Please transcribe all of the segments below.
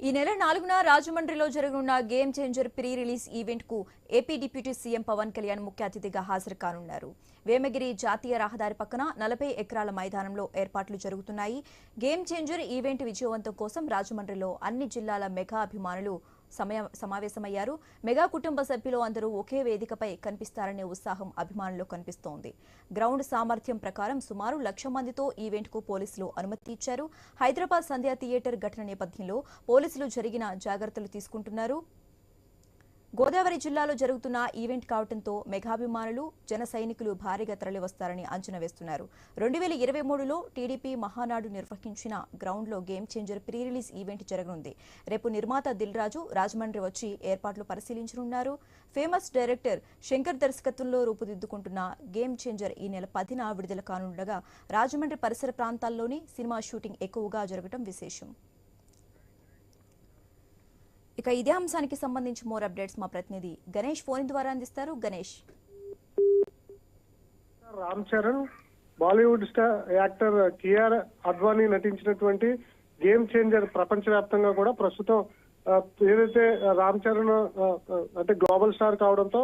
ఈ నెల నాలుగున రాజమండ్రిలో జరగనున్న game changer pre release ఈవెంట్కు AP deputy CM Pavan Kalyan ముఖ్య అతిథిగా హాజరు కానున్నారు వేమగిరి జాతీయ రహదారి పక్కన నలభై ఎకరాల మైదానంలో ఏర్పాట్లు జరుగుతున్నాయి. గేమ్ చేంజర్ ఈవెంట్ విజయవంతం కోసం రాజమండ్రిలో అన్ని జిల్లాల మెగా అభిమానులు సమయ సమావేశమయ్యారు. మెగా కుటుంబ సభ్యులు అందరూ ఒకే వేదికపై కనిపిస్తారనే ఉత్సాహం అభిమానుల్లో కనిపిస్తోంది. గ్రౌండ్ సామర్థ్యం ప్రకారం సుమారు లక్ష మందితో ఈవెంట్కు పోలీసులు అనుమతి ఇచ్చారు. హైదరాబాద్ సంధ్యా థియేటర్ ఘటన నేపథ్యంలో పోలీసులు జరిగిన జాగ్రత్తలు తీసుకుంటున్నారు. గోదావరి జిల్లాలో జరుగుతున్న ఈవెంట్ కావడంతో మెగాభిమానులు జన సైనికులు భారీగా తరలివస్తారని అంచనా వేస్తున్నారు. రెండు వేల ఇరవై మూడులో టీడీపీ మహానాడు నిర్వహించిన గ్రౌండ్లో game changer pre release event జరగనుంది. రేపు నిర్మాత దిల్ రాజు రాజమండ్రి వచ్చి ఏర్పాట్లు పరిశీలించనున్నారు. ఫేమస్ డైరెక్టర్ శంకర్ దర్శకత్వంలో రూపుదిద్దుకుంటున్న గేమ్ చేంజర్ ఈ నెల పదిన విడుదల కానుండగా రాజమండ్రి పరిసర ప్రాంతాల్లోని సినిమా షూటింగ్ ఎక్కువగా జరగడం విశేషం. ఇక ఇదే అంశానికి సంబంధించి మోర్ అప్డేట్స్ మా ప్రతినిధి గణేష్ ఫోన్ ద్వారా అందిస్తారు. Ganesh. Ram Charan Bollywood star actor Kiara Advani నటించినటువంటి గేమ్ చేంజర్ ప్రపంచవ్యాప్తంగా కూడా ప్రస్తుతం ఏదైతే రామ్ చరణ్ అంటే గ్లోబల్ స్టార్ కావడంతో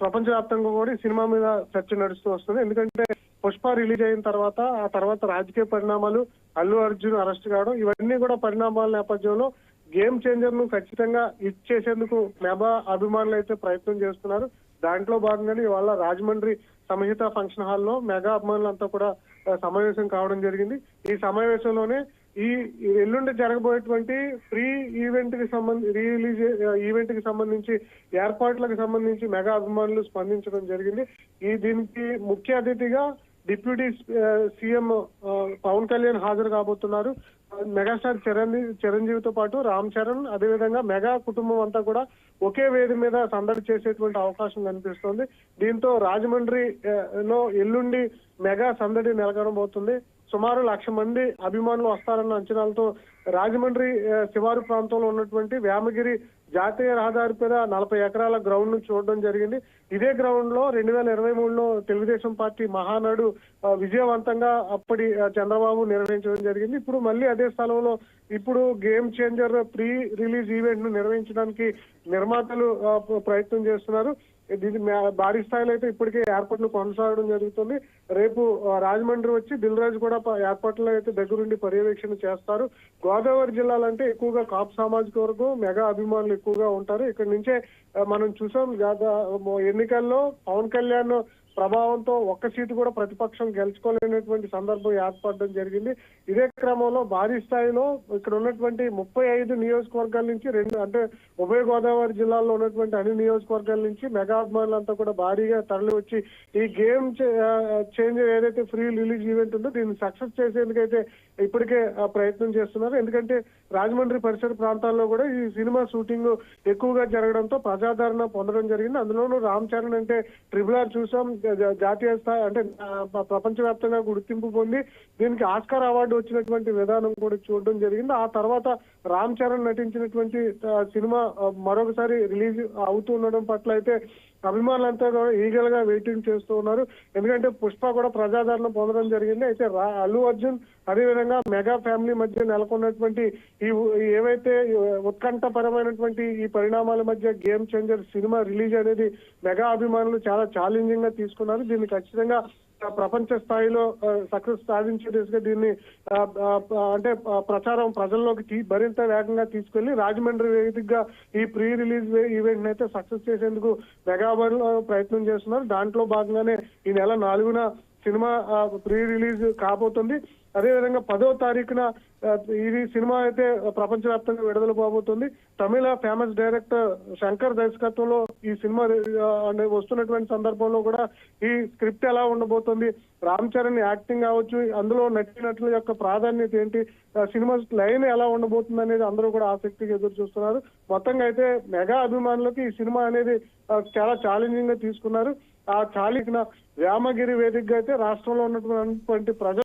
ప్రపంచవ్యాప్తంగా కూడా సినిమా మీద చర్చ నడుస్తూ వస్తుంది. ఎందుకంటే పుష్ప రిలీజ్ అయిన తర్వాత ఆ తర్వాత రాజకీయ పరిణామాలు అల్లు అర్జున్ అరెస్ట్ కావడం ఇవన్నీ కూడా పరిణామాల నేపథ్యంలో గేమ్ చేంజర్ను ఖచ్చితంగా ఇచ్చేసేందుకు మెగా అభిమానులు అయితే ప్రయత్నం చేస్తున్నారు. దాంట్లో భాగంగానే ఇవాళ రాజమండ్రి సంహిత ఫంక్షన్ హాల్లో మెగా అభిమానులంతా కూడా సమావేశం కావడం జరిగింది. ఈ సమావేశంలోనే ఈ ఈ ఎల్లుండి జరగబోయేటువంటి ప్రీ ఈవెంట్కి సంబంధించి రిలీజ్ ఈవెంట్కి సంబంధించి ఏర్పాట్లకు సంబంధించి మెగా అభిమానులు స్పందించడం జరిగింది. ఈ దీనికి ముఖ్య అతిథిగా డిప్యూటీ సీఎం పవన్ కళ్యాణ్ హాజరు కాబోతున్నారు. మెగాస్టార్ చిరంజీవి చిరంజీవితో పాటు రామ్ చరణ్ అదేవిధంగా మెగా కుటుంబం అంతా కూడా ఒకే వేది మీద సందడి చేసేటువంటి అవకాశం కనిపిస్తోంది. దీంతో రాజమండ్రి లో ఎల్లుండి మెగా సందడి నెలకొనబోతుంది. సుమారు లక్ష మంది అభిమానులు వస్తారన్న అంచనాలతో రాజమండ్రి శివారు ప్రాంతంలో ఉన్నటువంటి వేమగిరి జాతీయ రహదారి మీద నలభై ఎకరాల గ్రౌండ్ను చూడడం జరిగింది. ఇదే గ్రౌండ్లో రెండు వేల ఇరవై మూడులో తెలుగుదేశం పార్టీ మహానాడు విజయవంతంగా అప్పటి చంద్రబాబు నిర్వహించడం జరిగింది. ఇప్పుడు మళ్ళీ అదే స్థలంలో ఇప్పుడు గేమ్ చేంజర్ ప్రీ రిలీజ్ ఈవెంట్ను నిర్వహించడానికి నిర్మాతలు ప్రయత్నం చేస్తున్నారు. దీని భారీ స్థాయిలో అయితే ఇప్పటికే ఏర్పాట్లు కొనసాగడం జరుగుతుంది. రేపు రాజమండ్రి వచ్చి దిల్ రాజు కూడా ప- అయితే దగ్గరుండి పర్యవేక్షణ చేస్తారు. గోదావరి జిల్లాలంటే ఎక్కువగా కాపు సామాజిక వర్గం మెగా అభిమానులు ఎక్కువగా ఉంటారు. ఇక్కడ నుంచే మనం చూసాం గత ఎన్నికల్లో పవన్ కళ్యాణ్ ప్రభావంతో ఒక్క సీటు కూడా ప్రతిపక్షం గెలుచుకోలేనటువంటి సందర్భం ఏర్పడడం జరిగింది. ఇదే క్రమంలో భారీ స్థాయిలో ఇక్కడ ఉన్నటువంటి ముప్పై ఐదు నియోజకవర్గాల నుంచి రెండు అంటే ఉభయ గోదావరి జిల్లాలో ఉన్నటువంటి అన్ని నియోజకవర్గాల నుంచి మెగా అభిమానులంతా కూడా భారీగా తరలి వచ్చి ఈ గేమ్ చేంజ్ ఏదైతే ఫ్రీ రిలీజ్ ఈవెంట్ ఉందో దీన్ని సక్సెస్ చేసేందుకైతే ఇప్పటికే ఆ, ప్రయత్నం చేస్తున్నారు. ఎందుకంటే రాజమండ్రి పరిసర ప్రాంతాల్లో కూడా ఈ సినిమా షూటింగ్ ఎక్కువగా జరగడంతో ప్రజాదరణ పొందడం జరిగింది. అందులోనూ రామ్ చరణ్ అంటే ట్రిబుల్ ఆర్ చూసాం. జాతీయ స్థాయి అంటే ప్రపంచవ్యాప్తంగా గుర్తింపు పొంది దీనికి ఆస్కార్ అవార్డు వచ్చినటువంటి విధానం కూడా చూడడం జరిగింది. ఆ తర్వాత రామ్ చరణ్ నటించినటువంటి సినిమా మరొకసారి రిలీజ్ అవుతూ ఉండడం పట్ల అయితే అభిమానులంతా కూడా ఈగల్గా వెయిటింగ్ చేస్తూ ఉన్నారు. ఎందుకంటే పుష్ప కూడా ప్రజాదరణ పొందడం జరిగింది. అయితే అల్లు అర్జున్ అదేవిధంగా మెగా ఫ్యామిలీ మధ్య నెలకొన్నటువంటి ఈ ఏవైతే ఉత్కంఠపరమైనటువంటి ఈ పరిణామాల మధ్య గేమ్ చేంజర్ సినిమా రిలీజ్ అనేది మెగా అభిమానులు చాలా ఛాలెంజింగ్గా తీసుకున్నారు. దీన్ని ఖచ్చితంగా ప్రపంచ స్థాయిలో సక్సెస్ సాధించే దిశగా దీన్ని అంటే ప్రచారం ప్రజల్లోకి మరింత వేగంగా తీసుకెళ్ళి రాజమండ్రి వేదికగా ఈ ప్రీ రిలీజ్ ఈవెంట్ అయితే సక్సెస్ చేసేందుకు మెగాబర్ ప్రయత్నం చేస్తున్నారు. దాంట్లో భాగంగానే ఈ నెల నాలుగున సినిమా ప్రీ రిలీజ్ కాబోతుంది. అదేవిధంగా పదో తారీఖున ఇది సినిమా అయితే ప్రపంచవ్యాప్తంగా విడుదల కాబోతుంది. తమిళ ఫేమస్ డైరెక్టర్ శంకర్ దర్శకత్వంలో ఈ సినిమా వస్తున్నటువంటి సందర్భంలో కూడా ఈ స్క్రిప్ట్ ఎలా ఉండబోతుంది రామ్ చరణ్ యాక్టింగ్ కావచ్చు అందులో నటినట్ల యొక్క ప్రాధాన్యత ఏంటి సినిమా లైన్ ఎలా ఉండబోతుంది అనేది అందరూ కూడా ఆసక్తిగా ఎదురు చూస్తున్నారు. మొత్తంగా అయితే మెగా అభిమానులకి ఈ సినిమా అనేది చాలా ఛాలెంజింగ్గా తీసుకున్నారు. ఆ ఛాలెంజ్ వేమగిరి వేదికగా అయితే రాష్ట్రంలో ఉన్నటువంటి ప్రజలు